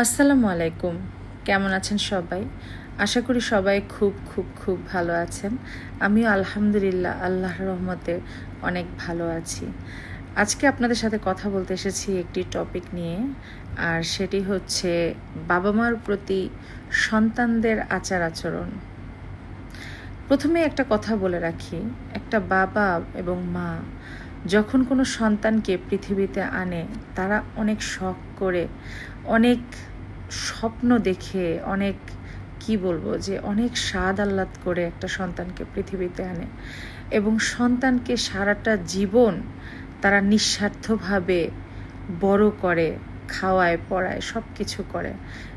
আসসালামু আলাইকুম। কেমন আছেন সবাই? আশা করি সবাই খুব খুব খুব ভালো আছেন। আমিও আলহামদুলিল্লাহ, আল্লাহর রহমতে অনেক ভালো আছি। আজকে আপনাদের সাথে কথা বলতে এসেছি একটি টপিক নিয়ে, আর সেটি হচ্ছে বাবা মার প্রতি সন্তানদের আচার আচরণ। প্রথমে একটা কথা বলে রাখি, একটা বাবা এবং মা যখন কোনো সন্তানকে পৃথিবীতে আনে, তারা অনেক শখ করে, অনেক স্বপ্ন দেখে, অনেক, কি বলব, যে অনেক স্বাদ আহ্লাদ করে একটা সন্তানকে পৃথিবীতে আনে। এবং সন্তানকে সারাটা জীবন তারা নিঃস্বার্থভাবে বড় করে, খাওয়ায়, পড়ায় সব কিছু করে।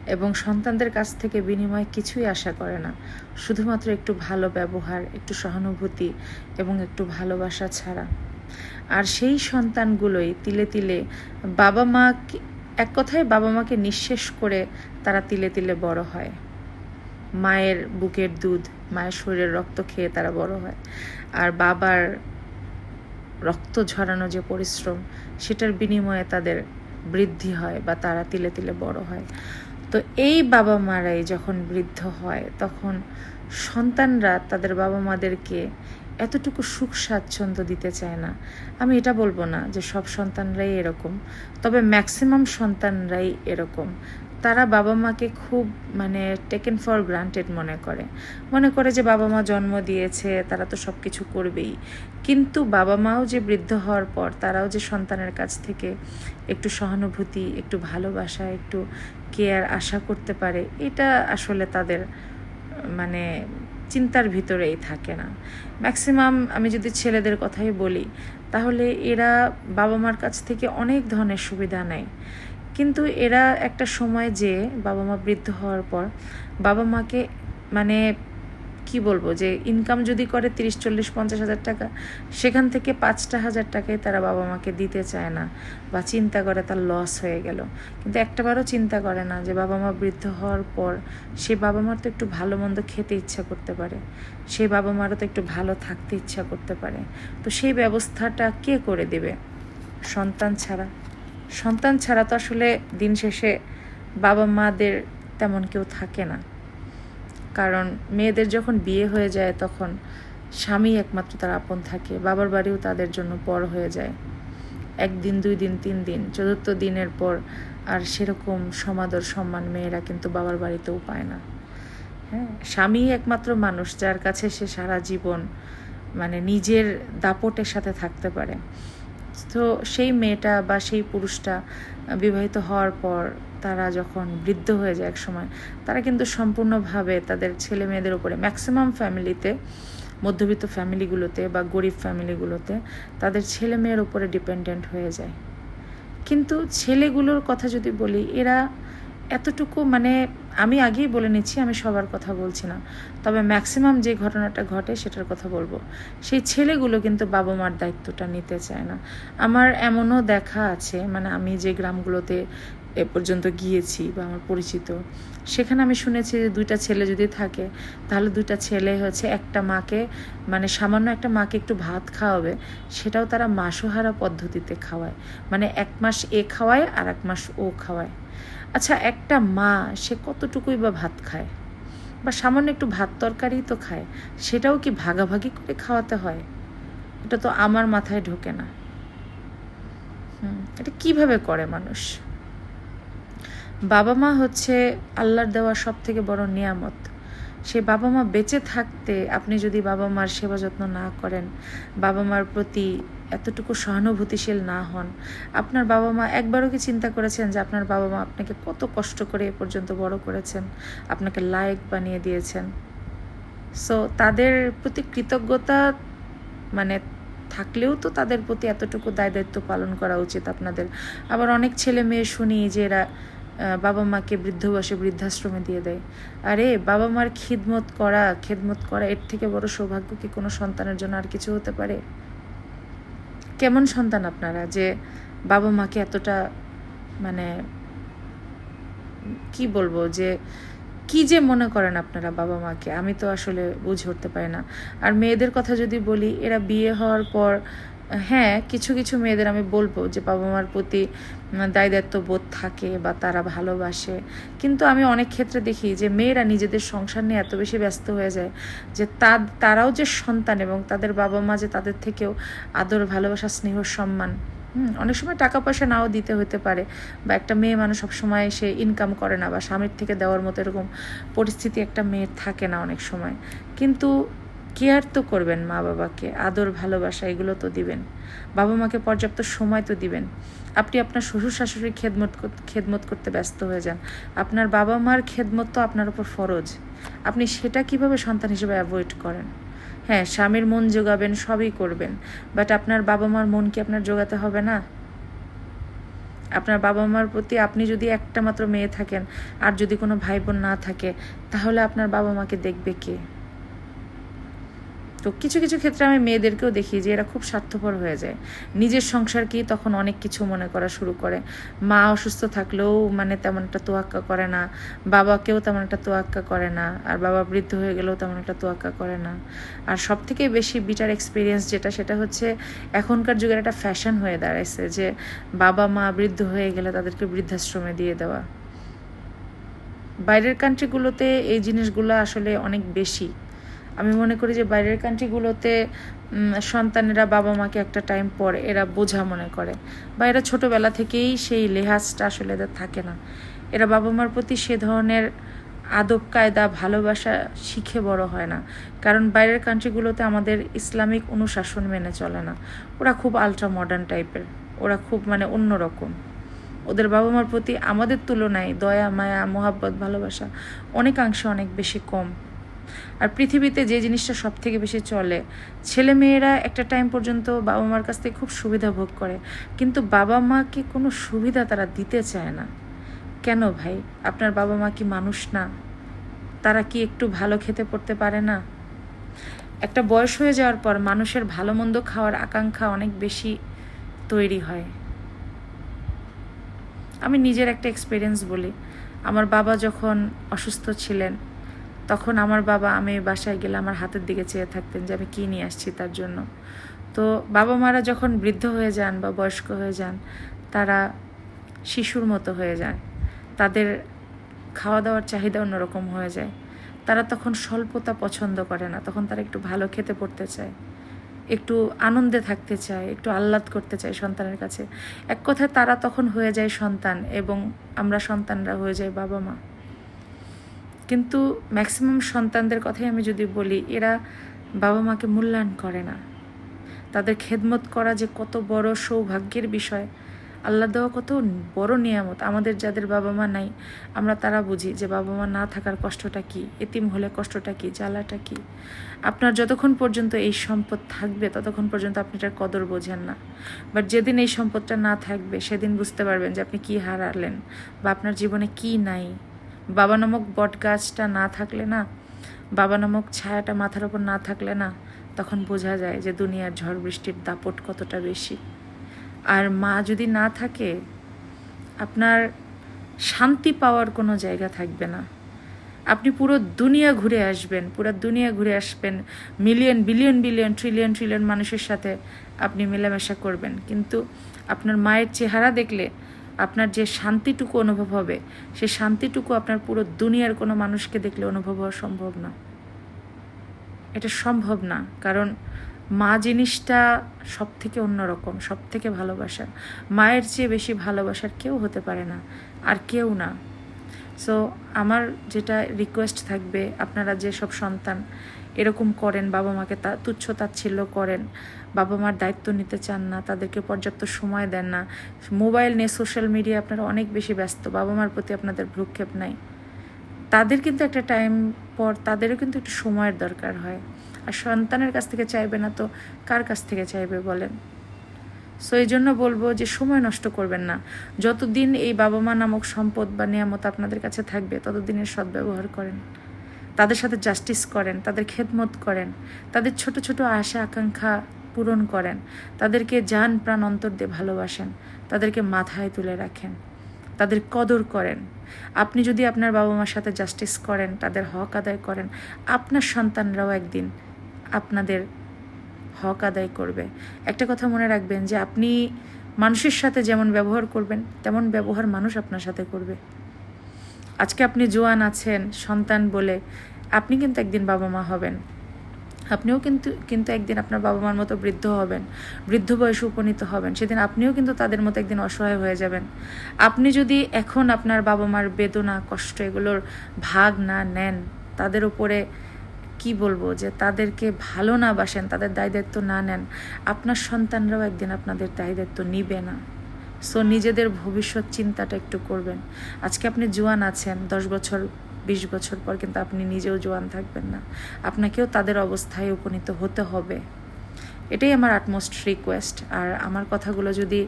এবং সন্তানদের কাছ থেকে বিনিময় কিছুই আশা করে না। শুধুমাত্র একটু ভালো ব্যবহার, একটু সহানুভূতি এবং একটু ভালোবাসা ছাড়া। আর সেই সন্তানগুলোই তিলে তিলে বাবা মা এক কথায় বাবা মাকে নিঃশেষ করে তারা তিলে তিলে বড় হয়। মায়ের বুকের দুধ, মায়ের শরীরের রক্ত খেয়ে তারা বড় হয়। আর বাবার রক্ত ঝরানো যে পরিশ্রম, সেটার বিনিময়ে তাদের বৃদ্ধি হয় বা তারা তিলে তিলে বড় হয়। তো এই বাবা মারাই যখন বৃদ্ধ হয়, তখন সন্তানরা তাদের বাবা মাদেরকে এতটুকু সুখ স্বাচ্ছন্দ্য দিতে চায় না। আমি এটা বলব না যে সব সন্তানরাই এরকম, তবে ম্যাক্সিমাম সন্তানরাই এরকম। তারা বাবা মাকে খুব মানে টেকেন ফর গ্রান্টেড মনে করে। মনে করে যে বাবা মা জন্ম দিয়েছে, তারা তো সব কিছু করবেই। কিন্তু বাবা মাও যে বৃদ্ধ হওয়ার পর, তারাও যে সন্তানের কাছ থেকে একটু সহানুভূতি, একটু ভালোবাসা, একটু কেয়ার আশা করতে পারে, এটা আসলে তাদের মানে চিন্তার ভিতরেই থাকে না। ম্যাক্সিমাম আমি যদি ছেলেদের কথাই বলি, তাহলে এরা বাবা মার কাছ থেকে অনেক ধরনের সুবিধা নেয়। কিন্তু এরা একটা সময় যে বাবা মা বৃদ্ধ হওয়ার পর বাবা মাকে মানে কি বলব যে ইনকাম যদি করে তিরিশ, চল্লিশ, পঞ্চাশ হাজার টাকা, সেখান থেকে পাঁচটা হাজার টাকাই তারা বাবা মাকে দিতে চায় না বা চিন্তা করে তার লস হয়ে গেল। কিন্তু একটাবারও চিন্তা করে না যে বাবা মা বৃদ্ধ হওয়ার পর সে বাবা মার তো একটু ভালো মন্দ খেতে ইচ্ছা করতে পারে সেই বাবা মারও তো একটু ভালো থাকতে ইচ্ছা করতে পারে। তো সেই ব্যবস্থাটা কে করে দেবে? সন্তান ছাড়া। সন্তান ছাড়া তো আসলে দিন শেষে বাবা মাদের তেমন কেউ থাকে না। কারণ মেয়েদের যখন বিয়ে হয়ে যায় তখন স্বামী একমাত্র তার আপন থাকে, বাবার বাড়িও তাদের জন্য পর হয়ে যায়। একদিন দুই দিন তিন দিন চতুর্থ দিনের পর আর সেরকম সমাদর, সম্মান মেয়েরা কিন্তু বাবার বাড়িতেও পায় না। হ্যাঁ স্বামী একমাত্র মানুষ যার কাছে সে সারা জীবন মানে নিজের দাপটের সাথে থাকতে পারে। তো সেই মেয়েটা বা সেই পুরুষটা বিবাহিত হওয়ার পর তারা যখন বৃদ্ধ হয়ে যায় এক সময় তারা কিন্তু সম্পূর্ণভাবে তাদের ছেলে মেয়েদের উপরে ম্যাক্সিমাম ফ্যামিলিতে মধ্যবিত্ত ফ্যামিলিগুলোতে বা গরিব ফ্যামিলিগুলোতে তাদের ছেলে মেয়ের উপরে ডিপেন্ডেন্ট হয়ে যায়। কিন্তু ছেলেগুলোর কথা যদি বলি, এরা এতটুকু মানে আমি আগেই বলে নিচ্ছি, আমি সবার কথা বলছি না। তবে ম্যাক্সিমাম যে ঘটনাটা ঘটে সেটার কথা বলব। সেই ছেলেগুলো কিন্তু বাবা মার দায়িত্বটা নিতে চায় না। আমার এমনও দেখা আছে মানে আমি যে গ্রামগুলোতে এ পর্যন্ত গিয়েছি বা আমার পরিচিত। সেখানে আমি শুনেছি যে দুইটা ছেলে যদি থাকে, তাহলে দুইটা ছেলে হচ্ছে একটা মাকে মানে সামান্য একটা মাকে একটু ভাত খাওয়াবে, সেটাও তারা মাসোহারা পদ্ধতিতে খাওয়ায়। মানে এক মাস এ খাওয়ায় আর এক মাস ও খাওয়ায়। আচ্ছা একটা মা, সে কতটুকুই বা ভাত খায়? বা সামান্য একটু ভাত তরকারি তো খায়, সেটাও কি ভাগাভাগি করে খাওয়াতে হয়? এটা তো আমার মাথায় ঢোকে না। হুম, এটা কীভাবে করে মানুষ? বাবা মা হচ্ছে আল্লাহর দেওয়া সব থেকে বড় নিয়ামত। সে বাবা মা বেঁচে থাকতে আপনি যদি বাবা মার সেবা যত্ন না করেন বাবা মার প্রতি এতটুকু সহানুভূতিশীল না হন, আপনার বাবা মা একবারও কি চিন্তা করেছেন যে আপনার বাবা মা আপনাকে কত কষ্ট করে এ পর্যন্ত বড় করেছেন, আপনাকে লায়ক বানিয়ে দিয়েছেন? সো তাদের প্রতি কৃতজ্ঞতা মানে থাকলেও তো তাদের প্রতি এতটুকু দায় দায়িত্ব পালন করা উচিত আপনাদের। আবার অনেক ছেলে মেয়ে শুনি যে এরা বাবা মাকে বৃদ্ধ বসে বৃদ্ধাশ্রমে দিয়ে দেয়। আরে, বাবা মার খিদমত করা, খেদমত করা, এর থেকে বড় সৌভাগ্য কি কোনো সন্তানের জন্য আর কিছু হতে পারে? কেমন সন্তান আপনারা যে বাবা মাকে এতটা মানে কি বলব যে কি যে মনে করেন আপনারা বাবা মাকে? আমি তো আসলে বুঝে উঠতে পারি না। আর মেয়েদের কথা যদি বলি, এরা বিয়ে হওয়ার পর হ্যাঁ কিছু কিছু মেয়েদের আমি বলব যে বাবা মার প্রতি দায় দায়িত্ব বোধ থাকে বা তারা ভালোবাসে। কিন্তু আমি অনেক ক্ষেত্রে দেখি যে মেয়েরা নিজেদের সংসার নিয়ে এত বেশি ব্যস্ত হয়ে যায় যে তা তারাও যে সন্তান এবং তাদের বাবা মা যে তাদের থেকেও আদর, ভালোবাসা, স্নেহ, সম্মান, হুম, অনেক সময় টাকা পয়সা নাও দিতে হতে পারে বা একটা মেয়ে মানুষ সবসময় সে ইনকাম করে না বা স্বামীর থেকে দেওয়ার মতো এরকম পরিস্থিতি একটা মেয়ের থাকে না অনেক সময়। কিন্তু কেয়ার তো করবেন মা বাবাকে, আদর, ভালোবাসা, এগুলো তো দিবেন। বাবা মাকে পর্যাপ্ত সময় তো দিবেন। আপনি আপনার শ্বশুর শাশুড়ির খেদমত খেদমত করতে ব্যস্ত হয়ে যান। আপনার বাবা মার খেদমত তো আপনার উপর ফরজ। আপনি সেটা কীভাবে সন্তান হিসেবে অ্যাভয়েড করেন? হ্যাঁ স্বামীর মন যোগাবেন সবই করবেন। বাট আপনার বাবা মার মন কি আপনার যোগাতে হবে না? আপনার বাবা মার প্রতি আপনি যদি একটা মাত্র মেয়ে থাকেন, আর যদি কোনো ভাই বোন না থাকে, তাহলে আপনার বাবা মাকে দেখবে কে? তো কিছু কিছু ক্ষেত্রে আমি মেয়েদেরকেও দেখি যে এরা খুব স্বার্থপর হয়ে যায়। নিজের সংসারকেই তখন অনেক কিছু মনে করা শুরু করে। মা অসুস্থ থাকলেও মানে তেমন একটা তোয়াক্কা করে না। বাবাকেও তেমন একটা তোয়াক্কা করে না। আর বাবা বৃদ্ধ হয়ে গেলেও তেমন একটা তোয়াক্কা করে না। আর সব থেকে বেশি বিটার এক্সপিরিয়েন্স যেটা, সেটা হচ্ছে এখনকার যুগের একটা ফ্যাশন হয়ে দাঁড়াইছে যে বাবা, মা বৃদ্ধ হয়ে গেলে তাদেরকে বৃদ্ধাশ্রমে দিয়ে দেওয়া। বাইরের কান্ট্রিগুলোতে এই জিনিসগুলো আসলে অনেক বেশি। আমি মনে করি যে বাইরের কান্ট্রিগুলোতে সন্তানেরা বাবা মাকে একটা টাইম পর এরা বোঝা মনে করে। বা এরা ছোটোবেলা থেকেই সেই লেহাজটা আসলে এদের থাকে না। এরা বাবা মার প্রতি সে ধরনের আদব, কায়দা, ভালোবাসা শিখে বড় হয় না। কারণ বাইরের কান্ট্রিগুলোতে আমাদের ইসলামিক অনুশাসন মেনে চলে না। ওরা খুব আলট্রা মডার্ন টাইপের ওরা খুব মানে অন্যরকম। ওদের বাবা মার প্রতি আমাদের তুলনায় দয়া, মায়া, মোহাব্বত, ভালোবাসা অনেকাংশে অনেক বেশি কম। আর পৃথিবীতে যে জিনিসটা সব থেকে বেশি চলে ছেলে মেয়েরা একটা টাইম পর্যন্ত বাবা মার কাছ থেকে খুব সুবিধা ভোগ করে, কিন্তু বাবা মাকে কোনো সুবিধা তারা দিতে চায় না। কেন ভাই? আপনার বাবা মা কি মানুষ না? তারা কি একটু ভালো খেতে পড়তে পারে না? একটা বয়স হয়ে যাওয়ার পর মানুষের ভালো মন্দ খাওয়ার আকাঙ্ক্ষা অনেক বেশি তৈরি হয়। আমি নিজের একটা এক্সপিরিয়েন্স বলি। আমার বাবা যখন অসুস্থ ছিলেন তখন আমার বাবা, আমি বাসায় গেলে আমার হাতের দিকে চেয়ে থাকতেন যে আমি কী নিয়ে আসছি তার জন্য। তো বাবা মারা যখন বৃদ্ধ হয়ে যান বা বয়স্ক হয়ে যান, তারা শিশুর মতো হয়ে যায়। তাদের খাওয়া দাওয়ার চাহিদা অন্যরকম হয়ে যায়। তারা তখন স্বল্পতা পছন্দ করে না, তখন তারা একটু ভালো খেতে পড়তে চায়, একটু আনন্দে থাকতে চায়, একটু আহ্লাদ করতে চায় সন্তানের কাছে। এক কথায় তারা তখন হয়ে যায় সন্তান এবং আমরা সন্তানরা হয়ে যাই বাবা মা কিন্তু ম্যাক্সিমাম সন্তানদের কথাই আমি যদি বলি, এরা বাবা মাকে মূল্যায়ন করে না। তাদের খেদমত করা যে কত বড় সৌভাগ্যের বিষয়, আল্লাহ দেওয়া কত বড় নিয়ামত। আমাদের যাদের বাবা মা নাই, আমরা তারা বুঝি যে বাবা মা না থাকার কষ্টটা কি, এতিম হলে কষ্টটা কি, জ্বালাটা কি। আপনার যতক্ষণ পর্যন্ত এই সম্পদ থাকবে, ততক্ষণ পর্যন্ত আপনি এটার কদর বোঝেন না। বাট যেদিন এই সম্পদটা না থাকবে, সেদিন বুঝতে পারবেন যে আপনি কি হারালেন বা আপনার জীবনে কি নাই। বাবা নামক বট গাছটা না থাকলে না, বাবা নামক ছায়াটা মাথার ওপর না থাকলে না, তখন বোঝা যায় যে দুনিয়ার ঝড় বৃষ্টির দাপট কতটা বেশি। আর মা যদি না থাকে, আপনার শান্তি পাওয়ার কোনো জায়গা থাকবে না। আপনি পুরো দুনিয়া ঘুরে আসবেন, পুরো দুনিয়া ঘুরে আসবেন million billion billion trillion trillion মানুষের সাথে আপনি মেলামেশা করবেন। কিন্তু আপনার মায়ের চেহারা দেখলে আপনার যে শান্তিটুকু অনুভব হবে, সে শান্তিটুকু আপনার পুরো দুনিয়ার কোনো মানুষকে দেখলে অনুভব হওয়া সম্ভব না। এটা সম্ভব না, কারণ মা জিনিসটা সব থেকে অন্যরকম সব থেকে ভালোবাসার। মায়ের চেয়ে বেশি ভালোবাসার কেউ হতে পারে না, আর কেউ না। সো আমার যেটা রিকোয়েস্ট থাকবে, আপনারা যে সব সন্তান এরকম করেন বাবা মাকে তা তুচ্ছ তাচ্ছিল্য করেন বাবা মার দায়িত্ব নিতে চান না, তাদেরকে পর্যাপ্ত সময় দেন না। মোবাইল নিয়ে সোশ্যাল মিডিয়া আপনারা অনেক বেশি ব্যস্ত বাবা মার প্রতি আপনাদের ভ্রুক্ষেপ নাই। তাদের কিন্তু একটা টাইম পর তাদেরও কিন্তু একটু সময়ের দরকার হয়। আর সন্তানের কাছ থেকে চাইবে না তো কার কাছ থেকে চাইবে বলেন? সো এই জন্য বলব যে সময় নষ্ট করবেন না। যতদিন এই বাবা মা নামক সম্পদ বা নিয়ামত আপনাদের কাছে থাকবে ততদিনের সদ্ব্যবহার করেন। তাদের সাথে জাস্টিস করেন, তাদের খেদমত করেন, তাদের ছোট ছোট আশা আকাঙ্ক্ষা পূরণ করেন, তাদেরকে যান প্রাণ অন্তর দিয়ে ভালোবাসেন, তাদেরকে মাথায় তুলে রাখেন, তাদের কদর করেন। আপনি যদি আপনার বাবা মার সাথে জাস্টিস করেন, তাদের হক আদায় করেন, আপনার সন্তানরাও একদিন আপনাদের হক আদায় করবে। একটা কথা মনে রাখবেন যে আপনি মানুষের সাথে যেমন ব্যবহার করবেন, তেমন ব্যবহার মানুষ আপনার সাথে করবে। আজকে আপনি জোয়ান আছেন, সন্তান বলে, আপনি কিন্তু একদিন বাবা মা হবেন। আপনিও কিন্তু কিন্তু একদিন আপনার বাবা মার মতো বৃদ্ধ হবেন, বৃদ্ধ বয়সে উপনীত হবেন। সেদিন আপনিও কিন্তু তাদের মতো একদিন অসহায় হয়ে যাবেন। আপনি যদি এখন আপনার বাবা মার বেদনা, কষ্ট এগুলোর ভাগ না নেন, তাদের উপরে কি বলব যে তাদেরকে ভালো না বাসেন, তাদের দায় দায়িত্ব না নেন, আপনার সন্তানরাও একদিন আপনাদের দায় দায়িত্ব নিবে না। সো নিজেদের ভবিষ্যৎ চিন্তাটা একটু করবেন। আজকে আপনি জোয়ান আছেন, দশ বছর, বিশ বছর পর কিন্তু আপনি নিজেও জোয়ান থাকবেন না। আপনাকেও তাদের অবস্থায় উপনীত হতে হবে। এটাই আমার আটমোস্ট রিকোয়েস্ট আর আমার কথাগুলো যদি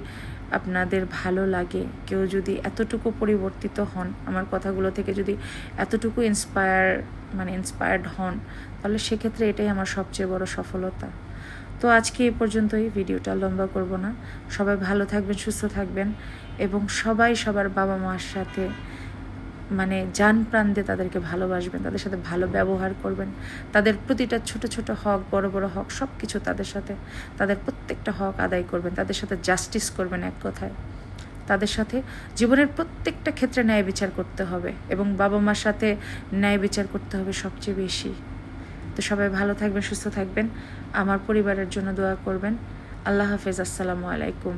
আপনাদের ভালো লাগে, কেউ যদি এতটুকু পরিবর্তিত হন, আমার কথাগুলো থেকে যদি এতটুকু ইন্সপায়ার মানে ইন্সপায়ার্ড হন, তাহলে সেক্ষেত্রে এটাই আমার সবচেয়ে বড় সফলতা। তো আজকে এ পর্যন্তই, ভিডিওটা লম্বা করব না। সবাই ভালো থাকবেন, সুস্থ থাকবেন এবং সবাই সবার বাবা মার সাথে মানে যান প্রাণ দিয়ে তাদেরকে ভালোবাসবেন, তাদের সাথে ভালো ব্যবহার করবেন। তাদের প্রতিটা ছোট ছোট হক, বড় বড় হক সব কিছু তাদের সাথে, তাদের প্রত্যেকটা হক আদায় করবেন, তাদের সাথে জাস্টিস করবেন এক কথায়। তাদের সাথে জীবনের প্রত্যেকটা ক্ষেত্রে ন্যায় বিচার করতে হবে এবং বাবা মার সাথে ন্যায় বিচার করতে হবে সবচেয়ে বেশি। তো সবাই ভালো থাকবেন, সুস্থ থাকবেন। আমার পরিবারের জন্য দোয়া করবেন। আল্লাহ হাফেজ, আসসালামু আলাইকুম।